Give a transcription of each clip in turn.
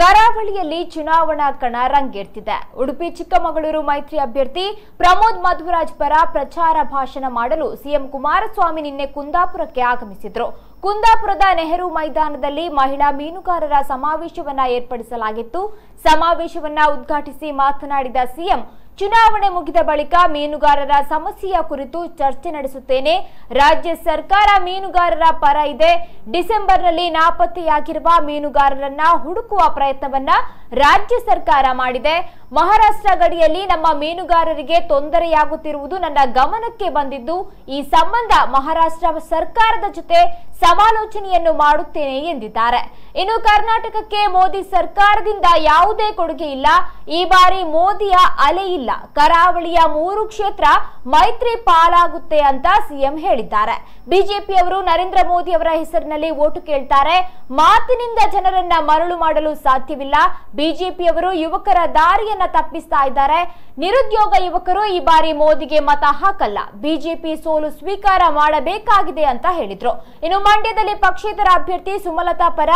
ಕರಾವಳಿಯಲ್ಲಿ ಚುನಾವಣಾ ಕಣ ರಂಗೇರ್ತಿದೆ. ಉಡುಪಿ, ಚಿಕ್ಕಮಗಳೂರು ಮೈತ್ರಿ ಅಭ್ಯರ್ಥಿ ಪ್ರಮೋದ್ ಮಧುರಾಜ್ ಪರ ಪ್ರಚಾರ ಭಾಷಣ ಮಾಡಲು ಸಿಎಂ ಕುಮಾರಸ್ವಾಮಿ ನಿನ್ನೆ ಕುಂದಾಪುರಕ್ಕೆ ಆಗಮಿಸಿದ್ರು. ಕುಂದಾಪುರದ ನೆಹರು ಮೈದಾನದಲ್ಲಿ ಮಹಿಳಾ ಮೀನುಗಾರರ ಸಮಾವೇಶವನ್ನ ಏರ್ಪಡಿಸಲಾಗಿತ್ತು. ಸಮಾವೇಶವನ್ನ ಉದ್ಘಾಟಿಸಿ ಮಾತನಾಡಿದ ಸಿಎಂ ಚುನಾವಣೆ ಮುಗಿದ ಬಳಿಕ ಮೀನುಗಾರರ ಸಮಸ್ಯೆಯ ಕುರಿತು ಚರ್ಚೆ ನಡೆಸುತ್ತೇನೆ. ರಾಜ್ಯ ಸರ್ಕಾರ ಮೀನುಗಾರರ ಪರ ಇದೆ. ಡಿಸೆಂಬರ್ನಲ್ಲಿ ನಾಪತ್ತೆಯಾಗಿರುವ ಮೀನುಗಾರರನ್ನ ಹುಡುಕುವ ಪ್ರಯತ್ನವನ್ನ ರಾಜ್ಯ ಸರ್ಕಾರ ಮಾಡಿದೆ. ಮಹಾರಾಷ್ಟ್ರ ಗಡಿಯಲ್ಲಿ ನಮ್ಮ ಮೀನುಗಾರರಿಗೆ ತೊಂದರೆಯಾಗುತ್ತಿರುವುದು ನನ್ನ ಗಮನಕ್ಕೆ ಬಂದಿದ್ದು, ಈ ಸಂಬಂಧ ಮಹಾರಾಷ್ಟ್ರ ಸರ್ಕಾರದ ಜೊತೆ ಸಮಾಲೋಚನೆಯನ್ನು ಮಾಡುತ್ತೇನೆ ಎಂದಿದ್ದಾರೆ. ಇನ್ನು ಕರ್ನಾಟಕಕ್ಕೆ ಮೋದಿ ಸರ್ಕಾರದಿಂದ ಯಾವುದೇ ಕೊಡುಗೆ ಇಲ್ಲ. ಈ ಬಾರಿ ಮೋದಿಯ ಅಲೆ ಇಲ್ಲ. ಕರಾವಳಿಯ ಮೂರು ಕ್ಷೇತ್ರ ಮೈತ್ರಿ ಪಾಲಾಗುತ್ತೆ ಅಂತ ಸಿಎಂ ಹೇಳಿದ್ದಾರೆ. ಬಿಜೆಪಿಯವರು ನರೇಂದ್ರ ಮೋದಿ ಅವರ ಹೆಸರಿನಲ್ಲಿ ಓಟು ಕೇಳ್ತಾರೆ. ಮಾತಿನಿಂದ ಜನರನ್ನ ಮರಳು ಮಾಡಲು ಸಾಧ್ಯವಿಲ್ಲ. ಬಿಜೆಪಿಯವರು ಯುವಕರ ದಾರಿಯನ್ನ ತಪ್ಪಿಸ್ತಾ ಇದ್ದಾರೆ. ನಿರುದ್ಯೋಗ ಯುವಕರು ಈ ಬಾರಿ ಮೋದಿಗೆ ಮತ ಹಾಕಲ್ಲ. ಬಿಜೆಪಿ ಸೋಲು ಸ್ವೀಕಾರ ಮಾಡಬೇಕಾಗಿದೆ ಅಂತ ಹೇಳಿದ್ರು. ಇನ್ನು ಮಂಡ್ಯದಲ್ಲಿ ಪಕ್ಷೇತರ ಅಭ್ಯರ್ಥಿ ಸುಮಲತಾ ಪರ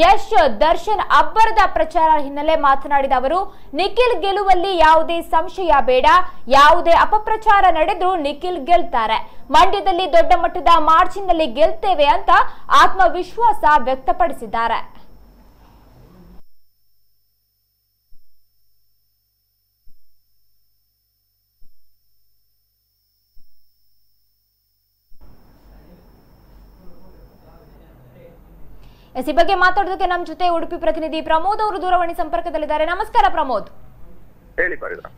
ಯಶ್ ದರ್ಶನ್ ಅಬ್ಬರದ ಪ್ರಚಾರ ಹಿನ್ನೆಲೆ ಮಾತನಾಡಿದ ಅವರು, ನಿಖಿಲ್ ಗೆಲುವಲ್ಲಿ ಯಾವುದೇ ಸಂಶಯ ಬೇಡ, ಯಾವುದೇ ಅಪಪ್ರಚಾರ ನಡೆದ್ರೂ ನಿಖಿಲ್ ಗೆಲ್ತಾರೆ. ಮಂಡ್ಯದಲ್ಲಿ ದೊಡ್ಡ ಮಟ್ಟದ ಮಾರ್ಜಿನ್ನಲ್ಲಿ ಗೆಲ್ತೇವೆ ಅಂತ ಆತ್ಮವಿಶ್ವಾಸ ವ್ಯಕ್ತಪಡಿಸಿದ್ದಾರೆ. ಎಸ್ ಈ ಬಗ್ಗೆ ಮಾತಾಡೋದಕ್ಕೆ ನಮ್ಮ ಜೊತೆ ಉಡುಪಿ ಪ್ರತಿನಿಧಿ ಪ್ರಮೋದ್ ಅವರು ದೂರವಾಣಿ ಸಂಪರ್ಕದಲ್ಲಿದ್ದಾರೆ. ನಮಸ್ಕಾರ ಪ್ರಮೋದ್. ಹೇಳಿ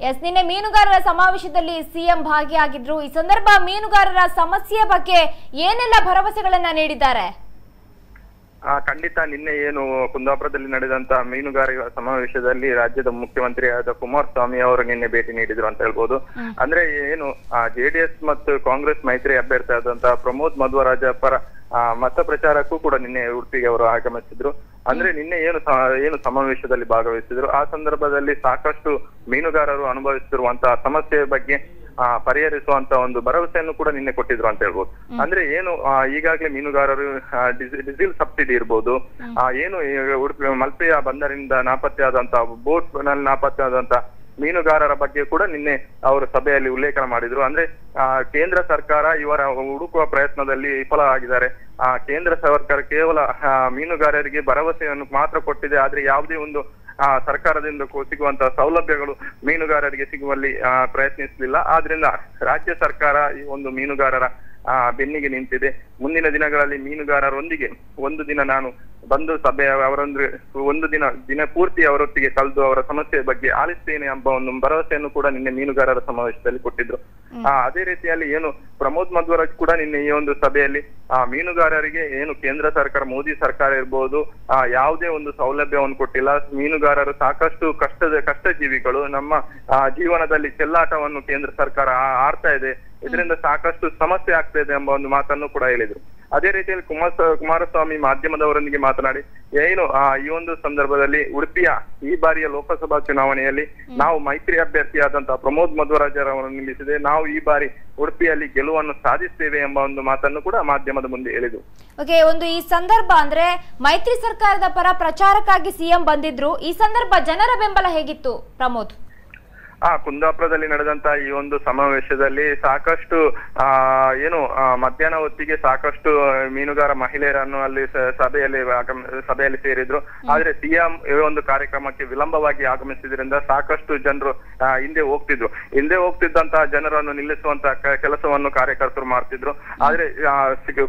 ಎಸ್ ನಿನ್ನೆ ಮೀನುಗಾರರ ಸಮಾವೇಶದಲ್ಲಿ ಸಿಎಂ ಭಾಗಿಯಾಗಿದ್ರು. ಈ ಸಂದರ್ಭ ಮೀನುಗಾರರ ಸಮಸ್ಯೆ ಬಗ್ಗೆ ಏನೆಲ್ಲ ಭರವಸೆಗಳನ್ನ ನೀಡಿದ್ದಾರೆ? ಆ, ಖಂಡಿತ ನಿನ್ನೆ ಏನು ಕುಂದಾಪುರದಲ್ಲಿ ನಡೆದಂತಹ ಮೀನುಗಾರರ ಸಮಾವೇಶದಲ್ಲಿ ರಾಜ್ಯದ ಮುಖ್ಯಮಂತ್ರಿಯಾದ ಕುಮಾರಸ್ವಾಮಿ ಅವರು ನಿನ್ನೆ ಭೇಟಿ ನೀಡಿದ್ರು ಅಂತ ಹೇಳ್ಬೋದು. ಅಂದ್ರೆ ಏನು ಜೆಡಿಎಸ್ ಮತ್ತು ಕಾಂಗ್ರೆಸ್ ಮೈತ್ರಿ ಅಭ್ಯರ್ಥಿ ಆದಂತಹ ಪ್ರಮೋದ್ ಮಧ್ವರಾಜ ಪರ ಮತ ಪ್ರಚಾರಕ್ಕೂ ಕೂಡ ನಿನ್ನೆ ಉಡುಪಿಗೆ ಅವರು ಆಗಮಿಸಿದ್ರು. ಅಂದ್ರೆ ನಿನ್ನೆ ಏನು ಏನು ಸಮಾವೇಶದಲ್ಲಿ ಭಾಗವಹಿಸಿದ್ರು. ಆ ಸಂದರ್ಭದಲ್ಲಿ ಸಾಕಷ್ಟು ಮೀನುಗಾರರು ಅನುಭವಿಸುತ್ತಿರುವಂತಹ ಸಮಸ್ಯೆ ಬಗ್ಗೆ ಆ, ಪರಿಹರಿಸುವಂತ ಒಂದು ಭರವಸೆಯನ್ನು ಕೂಡ ನಿನ್ನೆ ಕೊಟ್ಟಿದ್ರು ಅಂತ ಹೇಳ್ಬೋದು. ಅಂದ್ರೆ ಏನು ಈಗಾಗಲೇ ಮೀನುಗಾರರು ಡೀಸೆಲ್ ಸಬ್ಸಿಡಿ ಇರ್ಬೋದು. ಆ, ಏನು ಉಡುಪಿ ಮಲ್ಪೆಯ ಬಂದರಿಂದ ನಾಪತ್ತೆಯಾದಂತ ಬೋಟ್ನಲ್ಲಿ ನಾಪತ್ತೆಯಾದಂತ ಮೀನುಗಾರರ ಬಗ್ಗೆ ಕೂಡ ನಿನ್ನೆ ಅವರು ಸಭೆಯಲ್ಲಿ ಉಲ್ಲೇಖನ ಮಾಡಿದ್ರು. ಅಂದ್ರೆ ಕೇಂದ್ರ ಸರ್ಕಾರ ಇವರ ಹುಡುಕುವ ಪ್ರಯತ್ನದಲ್ಲಿ ವಿಫಲ ಆಗಿದ್ದಾರೆ ಆ, ಕೇಂದ್ರ ಸರ್ಕಾರ ಕೇವಲ ಮೀನುಗಾರರಿಗೆ ಭರವಸೆಯನ್ನು ಮಾತ್ರ ಕೊಟ್ಟಿದೆ. ಆದ್ರೆ ಯಾವುದೇ ಒಂದು, ಆ, ಸರ್ಕಾರದಿಂದ ಸಿಗುವಂತಹ ಸೌಲಭ್ಯಗಳು ಮೀನುಗಾರರಿಗೆ ಸಿಗುವಲ್ಲಿ ಪ್ರಯತ್ನಿಸಲಿಲ್ಲ. ಆದ್ರಿಂದ ರಾಜ್ಯ ಸರ್ಕಾರ ಈ ಒಂದು ಮೀನುಗಾರರ ಆ, ಬೆನ್ನಿಗೆ ನಿಂತಿದೆ. ಮುಂದಿನ ದಿನಗಳಲ್ಲಿ ಮೀನುಗಾರರೊಂದಿಗೆ ಒಂದು ದಿನ ನಾನು ಬಂದು ಸಭೆ ಅವರೊಂದು ಒಂದು ದಿನ ದಿನ ಪೂರ್ತಿ ಅವರೊಟ್ಟಿಗೆ ಕಳೆದು ಅವರ ಸಮಸ್ಯೆ ಬಗ್ಗೆ ಆಲಿಸ್ತೇನೆ ಎಂಬ ಒಂದು ಭರವಸೆಯನ್ನು ಕೂಡ ನಿನ್ನೆ ಮೀನುಗಾರರ ಸಮಾವೇಶದಲ್ಲಿ ಕೊಟ್ಟಿದ್ರು. ಆ ಅದೇ ರೀತಿಯಲ್ಲಿ ಏನು ಪ್ರಮೋದ್ ಮಧ್ವರಾಜ್ ಕೂಡ ನಿನ್ನೆ ಈ ಒಂದು ಸಭೆಯಲ್ಲಿ ಆ ಮೀನುಗಾರರಿಗೆ ಏನು ಕೇಂದ್ರ ಸರ್ಕಾರ ಮೋದಿ ಸರ್ಕಾರ ಇರ್ಬೋದು ಆ ಯಾವುದೇ ಒಂದು ಸೌಲಭ್ಯವನ್ನು ಕೊಟ್ಟಿಲ್ಲ. ಮೀನುಗಾರರು ಸಾಕಷ್ಟು ಕಷ್ಟದ ಕಷ್ಟ ಜೀವಿಗಳು ನಮ್ಮ ಆ, ಜೀವನದಲ್ಲಿ ಚೆಲ್ಲಾಟವನ್ನು ಕೇಂದ್ರ ಸರ್ಕಾರ ಆಡ್ತಾ ಇದೆ. ಇದರಿಂದ ಸಾಕಷ್ಟು ಸಮಸ್ಯೆ ಆಗ್ತಾ ಇದೆ ಎಂಬ ಒಂದು ಮಾತನ್ನು ಕೂಡ ಹೇಳಿದ್ರು. ಅದೇ ರೀತಿಯಲ್ಲಿ ಕುಮಾರ ಕುಮಾರಸ್ವಾಮಿ ಮಾಧ್ಯಮದವರೊಂದಿಗೆ ಮಾತನಾಡಿ ಏನು ಆ, ಈ ಒಂದು ಸಂದರ್ಭದಲ್ಲಿ ಉಡುಪಿಯ ಈ ಬಾರಿಯ ಲೋಕಸಭಾ ಚುನಾವಣೆಯಲ್ಲಿ ನಾವು ಮೈತ್ರಿ ಅಭ್ಯರ್ಥಿಯಾದಂತಹ ಪ್ರಮೋದ್ ಮಧ್ವರಾಜರವರನ್ನು ನಿಲ್ಲಿಸಿದೆ. ನಾವು ಈ ಬಾರಿ ಉಡುಪಿಯಲ್ಲಿ ಗೆಲುವನ್ನು ಸಾಧಿಸ್ತೇವೆ ಎಂಬ ಒಂದು ಮಾತನ್ನು ಕೂಡ ಮಾಧ್ಯಮದ ಮುಂದೆ ಹೇಳಿದ್ರು. ಓಕೆ ಒಂದು ಈ ಸಂದರ್ಭ ಅಂದ್ರೆ ಮೈತ್ರಿ ಸರ್ಕಾರದ ಪರ ಪ್ರಚಾರಕ್ಕಾಗಿ ಸಿಎಂ ಬಂದಿದ್ರು. ಈ ಸಂದರ್ಭ ಜನರ ಬೆಂಬಲ ಹೇಗಿತ್ತು ಪ್ರಮೋದ್? ಆ ಕುಂದಾಪುರದಲ್ಲಿ ನಡೆದಂತ ಈ ಒಂದು ಸಮಾವೇಶದಲ್ಲಿ ಸಾಕಷ್ಟು ಆ ಏನು ಮಧ್ಯಾಹ್ನ ಹೊತ್ತಿಗೆ ಸಾಕಷ್ಟು ಮೀನುಗಾರ ಮಹಿಳೆಯರನ್ನು ಅಲ್ಲಿ ಸಭೆಯಲ್ಲಿ ಸಭೆಯಲ್ಲಿ ಸೇರಿದ್ರು. ಆದ್ರೆ ಸಿಎಂ ಈ ಒಂದು ಕಾರ್ಯಕ್ರಮಕ್ಕೆ ವಿಳಂಬವಾಗಿ ಆಗಮಿಸಿದ್ರಿಂದ ಸಾಕಷ್ಟು ಜನರು ಹಿಂದೆ ಹೋಗ್ತಿದ್ರು. ಹಿಂದೆ ಹೋಗ್ತಿದ್ದಂತಹ ಜನರನ್ನು ನಿಲ್ಲಿಸುವಂತ ಕೆಲಸವನ್ನು ಕಾರ್ಯಕರ್ತರು ಮಾಡ್ತಿದ್ರು. ಆದ್ರೆ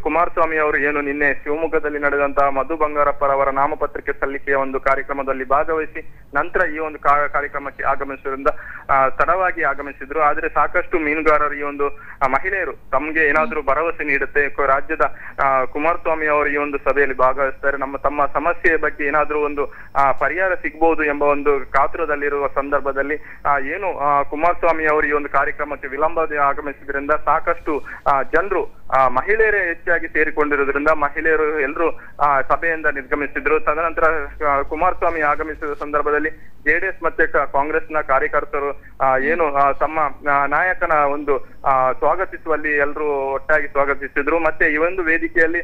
ಕುಮಾರಸ್ವಾಮಿ ಅವರು ಏನು ನಿನ್ನೆ ಶಿವಮೊಗ್ಗದಲ್ಲಿ ನಡೆದಂತಹ ಮಧು ಬಂಗಾರಪ್ಪರವರ ನಾಮಪತ್ರಿಕೆ ಸಲ್ಲಿಕೆಯ ಒಂದು ಕಾರ್ಯಕ್ರಮದಲ್ಲಿ ಭಾಗವಹಿಸಿ ನಂತರ ಈ ಒಂದು ಕಾರ್ಯಕ್ರಮಕ್ಕೆ ಆಗಮಿಸಿದ್ರಿಂದ ಆ, ತಡವಾಗಿ ಆಗಮಿಸಿದ್ರು. ಆದ್ರೆ ಸಾಕಷ್ಟು ಮೀನುಗಾರರು ಈ ಒಂದು ಮಹಿಳೆಯರು ತಮ್ಗೆ ಏನಾದ್ರೂ ಭರವಸೆ ನೀಡುತ್ತೆ ರಾಜ್ಯದ ಕುಮಾರಸ್ವಾಮಿ ಅವರು ಈ ಒಂದು ಸಭೆಯಲ್ಲಿ ಭಾಗವಹಿಸ್ತಾರೆ, ನಮ್ಮ ತಮ್ಮ ಸಮಸ್ಯೆಯ ಬಗ್ಗೆ ಏನಾದ್ರೂ ಒಂದು ಪರಿಹಾರ ಸಿಗ್ಬಹುದು ಎಂಬ ಒಂದು ಕಾತುರದಲ್ಲಿರುವ ಸಂದರ್ಭದಲ್ಲಿ ಏನು ಕುಮಾರಸ್ವಾಮಿ ಅವರು ಈ ಒಂದು ಕಾರ್ಯಕ್ರಮಕ್ಕೆ ವಿಳಂಬ ಆಗಮಿಸಿದ್ರಿಂದ ಸಾಕಷ್ಟು ಜನರು ಮಹಿಳೆಯರೇ ಹೆಚ್ಚಾಗಿ ಸೇರಿಕೊಂಡಿರುವುದರಿಂದ ಮಹಿಳೆಯರು ಎಲ್ಲರೂ ಆ ಸಭೆಯಿಂದ ನಿರ್ಗಮಿಸಿದ್ರು. ತದನಂತರ ಆ, ಕುಮಾರಸ್ವಾಮಿ ಆಗಮಿಸಿದ ಸಂದರ್ಭದಲ್ಲಿ ಜೆಡಿಎಸ್ ಮತ್ತೆ ಕಾಂಗ್ರೆಸ್ನ ಕಾರ್ಯಕರ್ತರು ಆ, ಏನು ತಮ್ಮ ಆ, ನಾಯಕನ ಒಂದು ಆ, ಸ್ವಾಗತಿಸುವಲ್ಲಿ ಎಲ್ಲರೂ ಒಟ್ಟಾಗಿ ಸ್ವಾಗತಿಸಿದ್ರು. ಮತ್ತೆ ಈ ಒಂದು ವೇದಿಕೆಯಲ್ಲಿ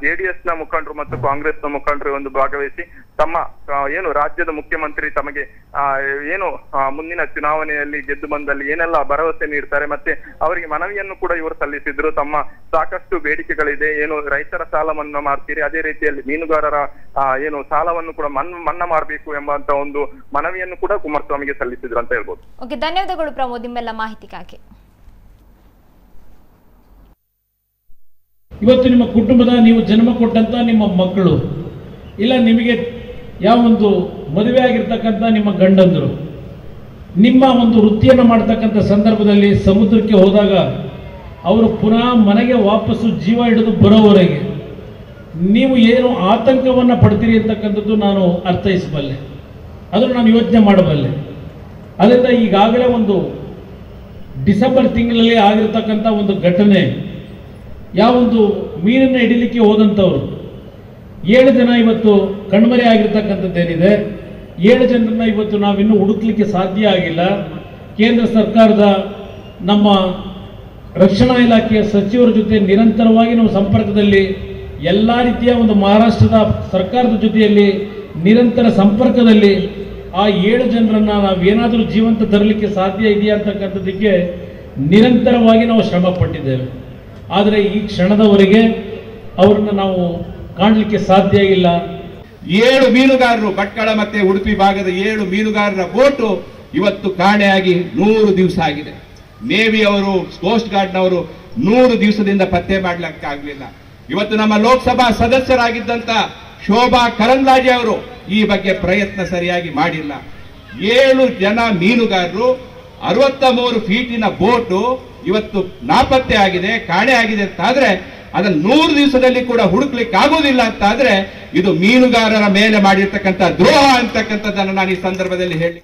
ಜೆಡಿಎಸ್ನ ಮುಖಂಡರು ಮತ್ತು ಕಾಂಗ್ರೆಸ್ನ ಮುಖಂಡರು ಒಂದು ಭಾಗವಹಿಸಿ ತಮ್ಮ ಏನು ರಾಜ್ಯದ ಮುಖ್ಯಮಂತ್ರಿ ತಮಗೆ ಆ, ಏನು ಮುಂದಿನ ಚುನಾವಣೆಯಲ್ಲಿ ಗೆದ್ದು ಬಂದಲ್ಲಿ ಏನೆಲ್ಲ ಭರವಸೆ ನೀಡ್ತಾರೆ. ಮತ್ತೆ ಅವರಿಗೆ ಮನವಿಯನ್ನು ಕೂಡ ಇವರು ಸಲ್ಲಿಸಿದ್ರು. ತಮ್ಮ ಸಾಕಷ್ಟು ಬೇಡಿಕೆಗಳಿದೆ. ಏನು ರೈತರ ಸಾಲ ಮನ್ನಾ ಮಾಡ್ತೀರಿ? ಅದೇ ರೀತಿಯಲ್ಲಿ ಮೀನುಗಾರರ ಏನು ಸಾಲವನ್ನು ಕೂಡ ಮನ್ ಮನ್ನಾ ಮಾಡಬೇಕು ಎಂಬಂತ ಒಂದು ಮನವಿಯನ್ನು ಕೂಡ ಕುಮಾರಸ್ವಾಮಿಗೆ ಸಲ್ಲಿಸಿದ್ರು ಅಂತ ಹೇಳ್ಬೋದು. ಓಕೆ ಧನ್ಯವಾದಗಳು ಪ್ರಮೋದ್ ನಿಮ್ಮೆಲ್ಲ ಮಾಹಿತಿಗಾಗಿ ಇವತ್ತು ನಿಮ್ಮ ಕುಟುಂಬದ ನೀವು ಜನ್ಮ ಕೊಟ್ಟಂತ ನಿಮ್ಮ ಮಕ್ಕಳು ಇಲ್ಲ ನಿಮಗೆ ಯಾವ ಒಂದು ಮದುವೆ ಆಗಿರ್ತಕ್ಕಂಥ ನಿಮ್ಮ ಗಂಡಂದರು ನಿಮ್ಮ ಒಂದು ವೃತ್ತಿಯನ್ನು ಮಾಡ್ತಕ್ಕಂಥ ಸಂದರ್ಭದಲ್ಲಿ ಸಮುದ್ರಕ್ಕೆ ಹೋದಾಗ ಅವರು ಪುನಃ ಮನೆಗೆ ವಾಪಸ್ಸು ಜೀವ ಹಿಡಿದು ಬರೋವರೆಗೆ. ನೀವು ಏನು ಆತಂಕವನ್ನು ಪಡ್ತೀರಿ ಅಂತಕ್ಕಂಥದ್ದು ನಾನು ಅರ್ಥೈಸಬಲ್ಲೆ. ಅದನ್ನು ನಾನು ಯೋಚನೆ ಮಾಡಬಲ್ಲೆ. ಅದರಿಂದ ಈಗಾಗಲೇ ಒಂದು ಡಿಸೆಂಬರ್ ತಿಂಗಳಲ್ಲಿ ಆಗಿರ್ತಕ್ಕಂಥ ಒಂದು ಘಟನೆ ಯಾವೊಂದು ಮೀನನ್ನು ಹಿಡಿಲಿಕ್ಕೆ ಹೋದಂಥವ್ರು. ಏಳು ಜನ ಇವತ್ತು ಕಣ್ಮರೆ ಆಗಿರ್ತಕ್ಕಂಥದ್ದೇನಿದೆ. ಏಳು ಜನರನ್ನ ಇವತ್ತು ನಾವಿನ್ನೂ ಹುಡುಕ್ಲಿಕ್ಕೆ ಸಾಧ್ಯ ಆಗಿಲ್ಲ. ಕೇಂದ್ರ ಸರ್ಕಾರದ ನಮ್ಮ ರಕ್ಷಣಾ ಇಲಾಖೆಯ ಸಚಿವರ ಜೊತೆ ನಿರಂತರವಾಗಿ ನಾವು ಸಂಪರ್ಕದಲ್ಲಿ ಎಲ್ಲ ರೀತಿಯ ಒಂದು ಮಹಾರಾಷ್ಟ್ರದ ಸರ್ಕಾರದ ಜೊತೆಯಲ್ಲಿ ನಿರಂತರ ಸಂಪರ್ಕದಲ್ಲಿ ಆ ಏಳು ಜನರನ್ನ ನಾವೇನಾದರೂ ಜೀವಂತ ತರಲಿಕ್ಕೆ ಸಾಧ್ಯ ಇದೆಯಾ ಅಂತಕ್ಕಂಥದ್ದಕ್ಕೆ ನಿರಂತರವಾಗಿ ನಾವು ಶ್ರಮ ಪಟ್ಟಿದ್ದೇವೆ. ಆದರೆ ಈ ಕ್ಷಣದವರೆಗೆ ಅವರನ್ನು ನಾವು ಕಾಣಲಿಕ್ಕೆ ಸಾಧ್ಯ ಇಲ್ಲ. ಏಳು ಮೀನುಗಾರರು, ಭಟ್ಕಳ ಮತ್ತೆ ಉಡುಪಿ ಭಾಗದ ಏಳು ಮೀನುಗಾರರ ಬೋಟು ಇವತ್ತು ಕಾಣೆಯಾಗಿ ನೂರು ದಿವಸ ಆಗಿದೆ. ನೇವಿ ಅವರು ಕೋಸ್ಟ್ ಗಾರ್ಡ್ನವರು ನೂರು ದಿವಸದಿಂದ ಪತ್ತೆ ಮಾಡ್ಲಿಕ್ಕಾಗ್ಲಿಲ್ಲ ಇವತ್ತು ನಮ್ಮ ಲೋಕಸಭಾ ಸದಸ್ಯರಾಗಿದ್ದಂತ ಶೋಭಾ ಕರಂದ್ಲಾಜೆ ಅವರು ಈ ಬಗ್ಗೆ ಪ್ರಯತ್ನ ಸರಿಯಾಗಿ ಮಾಡಿಲ್ಲ. ಏಳು ಜನ ಮೀನುಗಾರರು ಅರವತ್ತ ಮೂರು ಫೀಟಿನ ಬೋಟು ಇವತ್ತು ನಾಪತ್ತೆ ಆಗಿದೆ, ಕಾಣೆ ಆಗಿದೆ ಅಂತಾದ್ರೆ ಅದನ್ನು ನೂರು ದಿವಸದಲ್ಲಿ ಕೂಡ ಹುಡುಕ್ಲಿಕ್ಕೆ ಆಗುವುದಿಲ್ಲ ಅಂತಾದ್ರೆ ಇದು ಮೀನುಗಾರರ ಮೇಲೆ ಮಾಡಿರ್ತಕ್ಕಂಥ ದ್ರೋಹ ಅಂತಕ್ಕಂಥದ್ದನ್ನು ನಾನು ಈ ಸಂದರ್ಭದಲ್ಲಿ ಹೇಳಿ